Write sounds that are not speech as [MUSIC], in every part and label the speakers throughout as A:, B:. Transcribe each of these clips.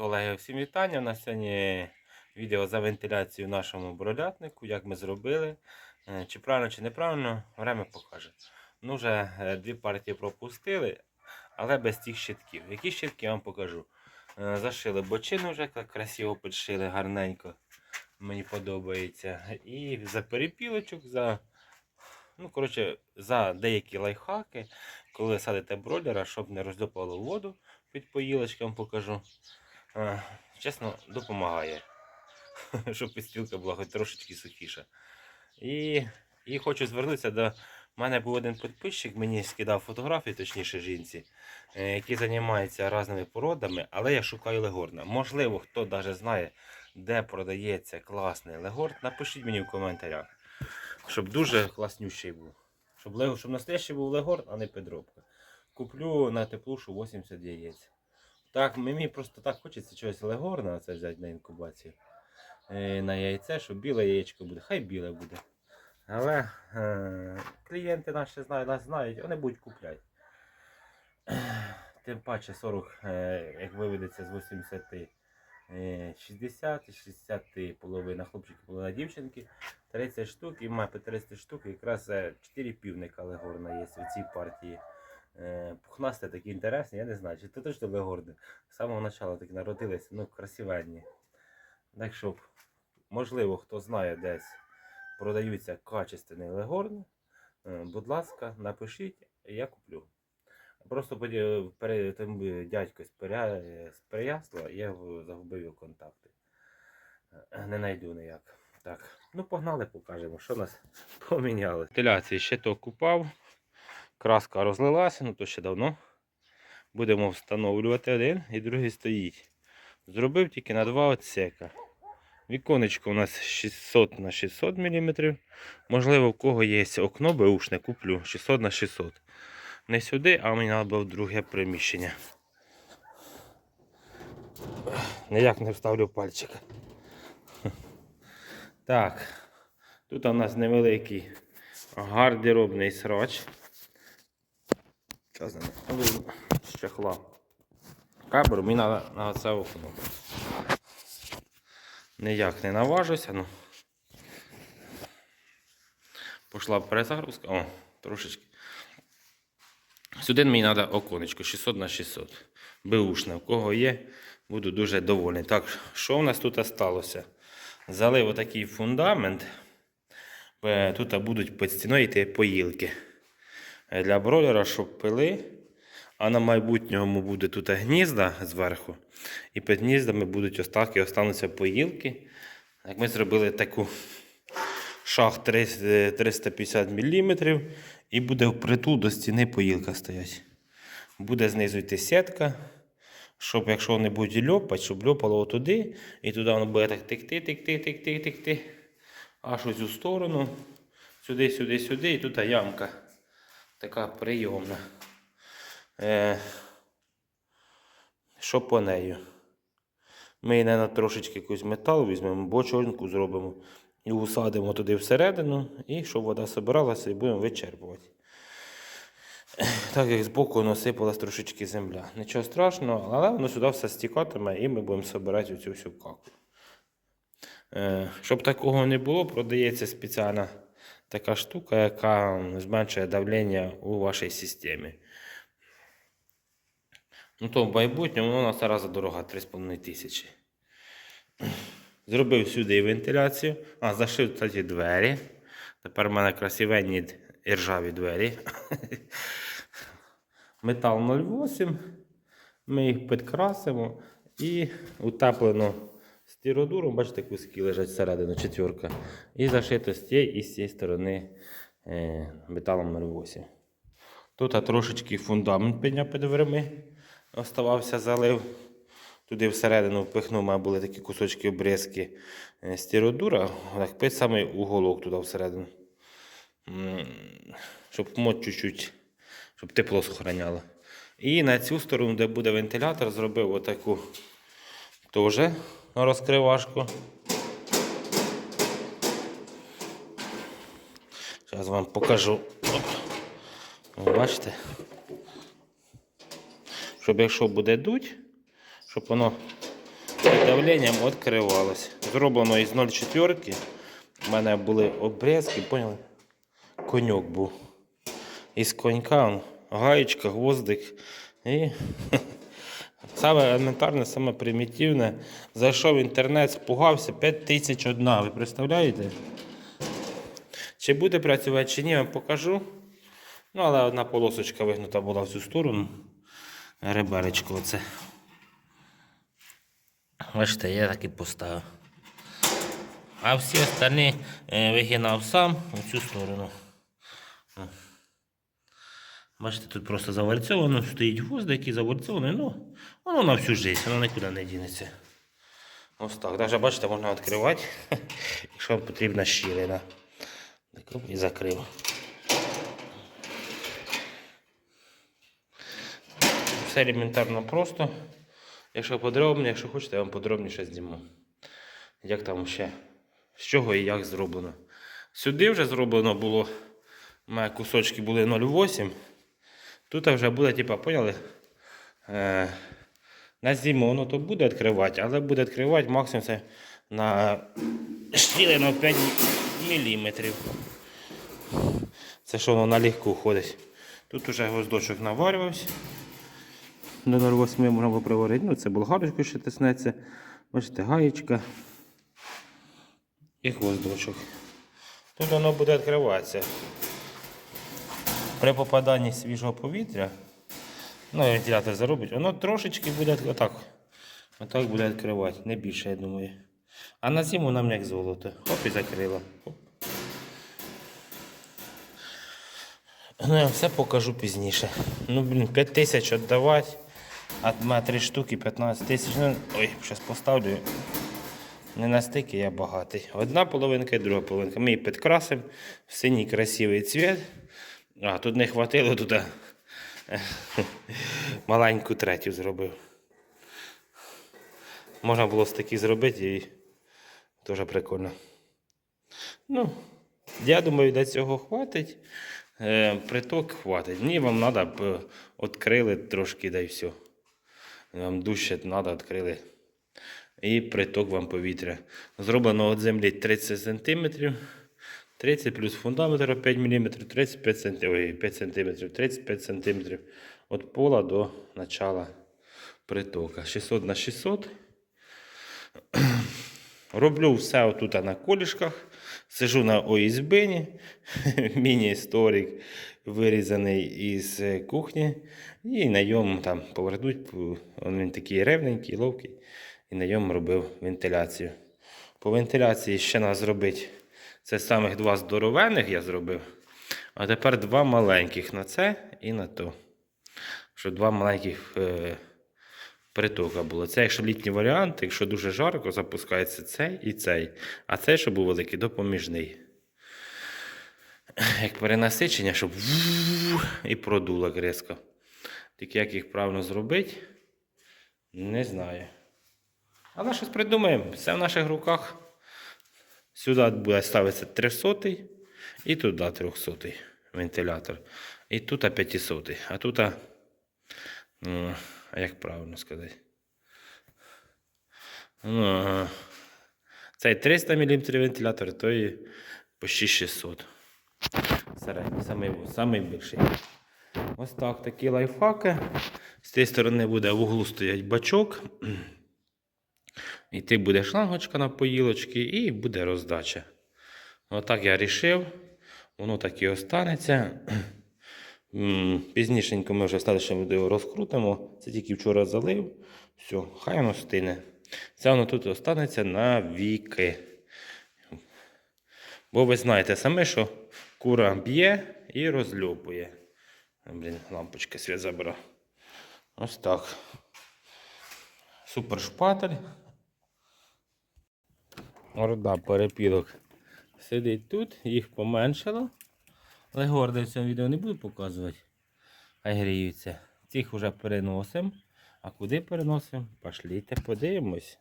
A: Колеги, всім вітання. У нас сьогодні відео за вентиляцію нашому бролятнику, як ми зробили. Е, Чи правильно, чи неправильно, время покаже. Ну, вже е, дві партії пропустили, але без тих щитків. Які щитки я вам покажу. Е, Зашили бочину вже красиво підшили, гарненько. Мені подобається. І за перепілочок, за, ну, коротше, за деякі лайфхаки, коли садите бройлера, щоб не роздопало воду під поїлочком покажу. Е, Чесно, допомагає. [LAUGHS] Щоб підстілка була хоч трошечки сухіша. І, і хочу звернутися до. У мене був один підписчик, мені скидав фотографії, точніше жінці, е, який займається різними породами, але я шукаю легорна. Можливо, хто навіть знає, де продається класний легорн, напишіть мені в коментарях. Щоб дуже класнющий був. Щоб, щоб настоящий був легорн, а не підробка. Куплю на теплушу 80 яєць. Так, мені просто так хочеться чогось легорна це взяти на інкубацію. Е, на яйце, щоб біле яєчко буде. Хай біле буде. Але е, клієнти наші знають, нас знають, вони будуть купляти. Тим паче 40, е, як виведеться з 80, е, 60, і 60 половина хлопчиків, половина дівчинки, 30 штук і має по 30 штук, якраз е, 4 півника легорна є в цій партії. Е, Пухнасті такі інтересні, я не знаю, чи це точно легорни. З самого початку такі народилися, ну, красивенні. Так що, можливо, хто знає десь продаються качественний легорн, е, будь ласка, напишіть, я куплю. Просто поді- пере- е, дядько з Переясла, я загубив його контакти. Не знайду ніяк. Так, ну погнали, покажемо, що нас [LAUGHS] поміняли. Вентиляції ще то купав. Краска розлилася, ну то ще давно. Будемо встановлювати один і другий стоїть. Зробив тільки на два отсека. Віконечко у нас 600 на 600 мм. Можливо, в кого є окно беушне, куплю 600 на 600. Не сюди, а мені треба в друге приміщення. Ніяк не вставлю пальчика. Так, тут у нас невеликий гардеробний срач. Зараз не з чехла. Кабель мені треба на це окно. Ніяк не наважуся. Ну. Пішла перезагрузка. О, трошечки. Сюди мені треба оконечко 600 на 600. Беушне. У кого є, буду дуже довольний. Так, що в нас тут сталося? Залив отакий фундамент. Е, Тут будуть під стіною йти поїлки для бройлера, щоб пили. А на майбутньому буде тут гнізда зверху. І під гніздами будуть остатки, остануться поїлки. Як ми зробили таку шах 350 мм і буде впритул до стіни поїлка стоять. Буде знизу йти сітка, щоб якщо вони будуть льопати, щоб льопало туди, і туди воно буде так текти, текти, текти, текти. Аж у цю сторону. Сюди, сюди, сюди, і тут ямка. Така прийомна. Е, що по нею? Ми на трошечки якийсь метал візьмемо, бочонку зробимо і усадимо туди всередину, і щоб вода збиралася і будемо вичерпувати. Так як збоку воно сипалась трошечки земля. Нічого страшного, але воно сюди все стікатиме і ми будемо збирати оцю всю каку. Е, Щоб такого не було, продається спеціальна така штука, яка зменшує давлення у вашій системі. Ну, то в майбутньому нас зараз дорога 3,5 тисячі. Зробив сюди і вентиляцію. А, зашив кстати, двері. Тепер в мене красивенні іржаві двері. Метал 0,8. Ми їх підкрасимо і утеплено стіродуром. Бачите, куски лежать всередину четверка. І зашито з цієї і з цієї сторони е, металом 0,8. Тут трошечки фундамент підняв під дверми. Оставався залив. Туди всередину впихнув, має були такі кусочки обрізки е, стіродура. Так, пить саме уголок туди всередину. Щоб мод чуть-чуть, щоб тепло сохраняло. І на цю сторону, де буде вентилятор, зробив отаку теж розкривашку. Зараз вам покажу. Бачите? Щоб якщо буде дуть, щоб воно під відкривалось. Зроблено із 0,4. У мене були обрізки, поняли? Коньок був. Із конька гаєчка, гвоздик. І [LAUGHS] саме елементарне, саме примітивне. Зайшов в інтернет, спугався 5 тисяч одна. Ви представляєте? Чи буде працювати, чи ні, я вам покажу. Ну, але одна полосочка вигнута була в цю сторону. Реберечко оце. Бачите, я так і поставив. А всі остальні е, вигинав сам у цю сторону. Бачите, тут просто завальцьовано, стоїть гвоздик, який завальцьований, ну, воно на всю життя, воно нікуди не дінеться. Ось так. Даже бачите, можна відкривати, [LAUGHS] якщо вам потрібна щілина. І закрив. Все елементарно просто. Якщо подробно, якщо хочете, я вам подробніше зніму. Як там ще, з чого і як зроблено. Сюди вже зроблено було, у мене кусочки були 0,8. Тут вже буде, типа, поняли? Е, на зиму воно то буде відкривати, але буде відкривати максимум це на щілину 5 мм. Це що воно налегко ходить. Тут уже гвоздочок наварювався. До 0,8 можна приварити. Ну, це болгарочку ще тиснеться. Бачите, гаєчка і гвоздочок. Тут воно буде відкриватися. При попаданні свіжого повітря, ну, вентилятор заробить, воно трошечки буде отак. Отак буде відкривати, не більше, я думаю. А на зиму нам як золото. Хоп і закрила. Хоп. Ну, я все покажу пізніше. Ну, блін, 5 тисяч віддавати. А мене 3 штуки 15 тисяч. Ну, ой, зараз поставлю. Не настільки я багатий. Одна половинка і друга половинка. Ми її підкрасимо в синій красивий цвіт. А, тут не хватило, тут е, маленьку третю зробив. Можна було з таких зробити і теж прикольно. Ну, я думаю, до цього хватить. Е, приток хватить. Ні, вам треба відкрили трошки, да й все. Вам дужче треба відкрили. І приток вам повітря. Зроблено від землі 30 см. 30 плюс фундамент 5 мм, 35 см, ой, 5 см, 35 см від пола до начала притока. 600 на 600. [CLEARS THROAT] Роблю все отут на колішках. Сижу на ОСБ, [LAUGHS] міні-історик вирізаний із е, кухні. І на ньому там повернуть. Він такий ревненький, ловкий. І на ньому робив вентиляцію. По вентиляції ще треба зробити. Це самих два здоровенних я зробив. А тепер два маленьких на це і на то. Щоб два маленьких е, притока було. Це якщо літній варіант, якщо дуже жарко, запускається цей і цей. А цей, що був великий, допоміжний. Як перенасичення, щоб і продуло різко. Тільки як їх правильно зробити, не знаю. Але щось придумаємо. Все в наших руках. Сюди буде ставитися 300 і туди 300 вентилятор. І тут 500. А тут, ну, як правильно сказати? Ну, цей 300 мм вентилятор, той почти 600. Середній, самий, самий більший. Ось так, такі лайфхаки. З цієї сторони буде в углу стоять бачок. І ти буде шлангочка на поїлочки і буде роздача. Отак я вирішив. Воно так і останеться. [CLEARS THROAT] Пізнішенько ми вже в слідчому відео розкрутимо. Це тільки вчора залив. Все, хай воно стине. Це воно тут останеться на віки. Бо ви знаєте саме, що кура б'є і розльопує. Блін, лампочка світ забрав. Ось так. Супер шпатель. Орда перепілок сидить тут, їх поменшало. Але горди в цьому відео не буду показувати. Хай гріються. Цих вже переносимо. А куди переносимо? Пошліте, подивимось.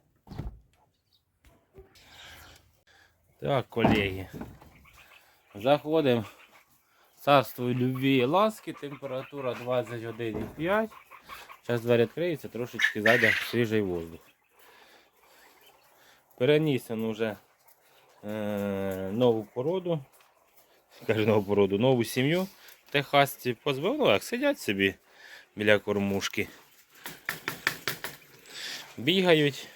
A: Так, колеги. Заходимо. Царство любві і ласки, температура 21,5. Зараз двері відкриються, трошечки зайде свіжий воздух. Переніс він уже е, нову породу. Кажу нову породу, нову сім'ю. Техасці позбив, як сидять собі біля кормушки. Бігають.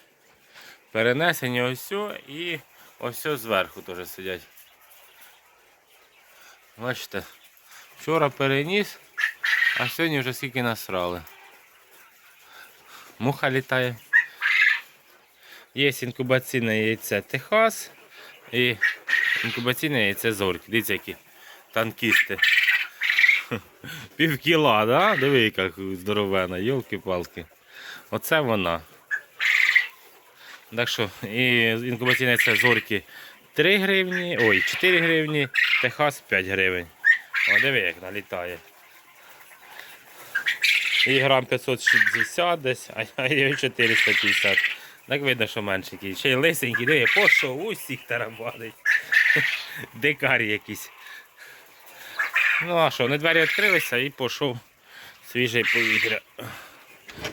A: Перенесені ось сьо і ось зверху теж сидять. Бачите, вчора переніс, а сьогодні вже скільки насрали. Муха літає. Є інкубаційне яйце Техас і інкубаційне яйце Зорки. Дивіться, які танкісти. [LAUGHS] Пів кіла, да? Диви, яка здоровена, йолки-палки. Оце вона. Так що, і інкубаційне яйце Зорки 3 гривні, ой, 4 гривні, Техас 5 гривень. О, диви, як налітає. І грам 560 десь, а я 450. Так видно, що меншенький. Ще й лисенький, диви, пошов, усіх тарабанить. [LAUGHS] Дикар якийсь. Ну а що, не двері відкрилися і пішов свіже повітря.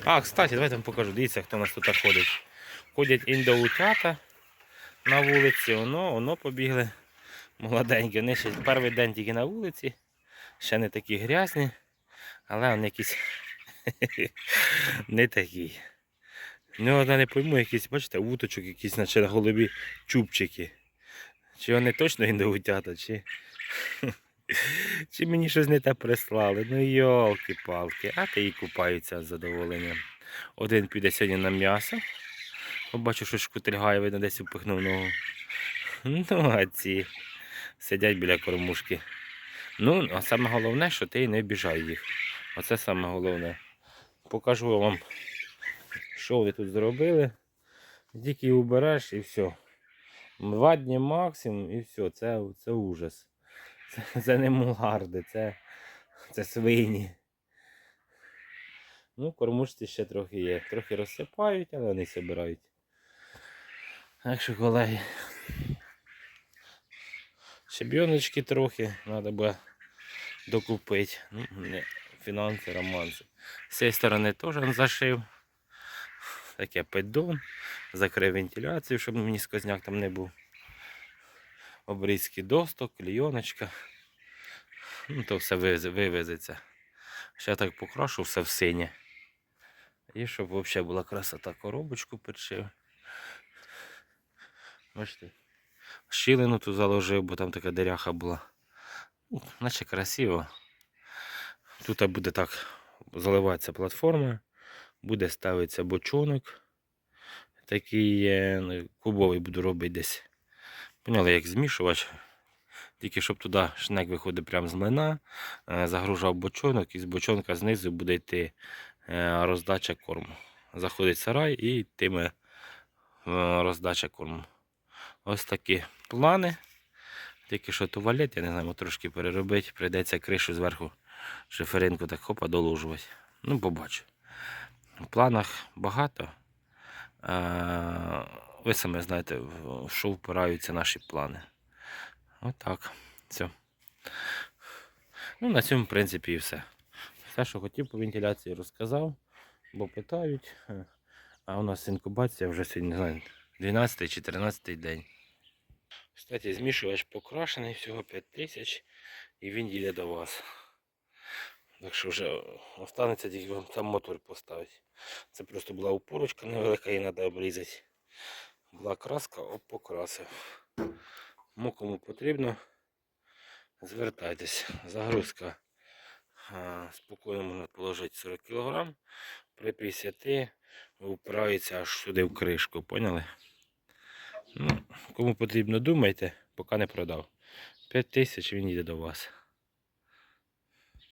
A: А, кстати, давайте вам покажу. Дивіться, хто у нас тут ходить. Ходять індоутята на вулиці, воно, воно побігли молоденькі. Вони ще перший день тільки на вулиці, ще не такі грязні, але вони якісь [LAUGHS] не такі. Ну, одна не пойму, якісь, бачите, вуточок якісь, наче на голові чубчики. Чи вони точно індоутята, чи. [LAUGHS] Чи мені щось не те прислали? Ну йолки-палки, а ти і купаються з задоволенням. Один піде сьогодні на м'ясо. Побачу, що шкутильгає, видно, десь упихнув ногу. [LAUGHS] Ну, а ці сидять біля кормушки. Ну, а саме головне, що ти не обіжай їх. Оце саме головне. Покажу вам, що ви тут зробили. Тільки убереш і все. Два дні максимум і все, це, це ужас. Це, [LAUGHS] це не муларди, це, це свині. Ну, кормушці ще трохи є. Трохи розсипають, але вони збирають. Так що, колеги, щебіночки трохи треба буде докупити. Ну, не, фінанси, романси. З цієї сторони теж зашив. Таке піддон, закрив вентиляцію, щоб мені сквозняк там не був. Обрізки досток, клійоночка. Ну, то все вивезеться. Ще так покрашу все в синє. І щоб взагалі була красота, коробочку підшив. Бачите? Щілину тут заложив, бо там така диряха була. Ну, Наче красиво. Тут буде так заливатися платформа, буде ставитися бочонок. Такий ну, кубовий буду робити десь. Поняли, як змішувач. Тільки щоб туди шнек виходить прямо з млина, е, загружав бочонок і з бочонка знизу буде йти е, роздача корму. Заходить сарай і йтиме е, роздача корму. Ось такі плани. Тільки що туалет, я не знаю, трошки переробити. Прийдеться кришу зверху шиферинку так хопа доложувати. Ну, побачу. В планах багато. Е, Ви самі знаєте, в що впираються наші плани. Отак. Все. Ну, на цьому, в принципі, і все. Все, що хотів по вентиляції, розказав, бо питають. Е, А у нас інкубація вже сьогодні, не знаю, 12 чи 13 день. Кстати, змішувач покрашений, всього 5 тисяч, і він їде до вас. Так що вже останеться тільки там мотор поставити. Це просто була упорочка невелика, її треба обрізати. Була краска, оп, покрасив. Кому кому потрібно, звертайтесь. Загрузка спокійно можна положити 40 кг. При 50 впирається аж сюди в кришку, поняли? Ну, кому потрібно, думайте, поки не продав. 5 тисяч він йде до вас.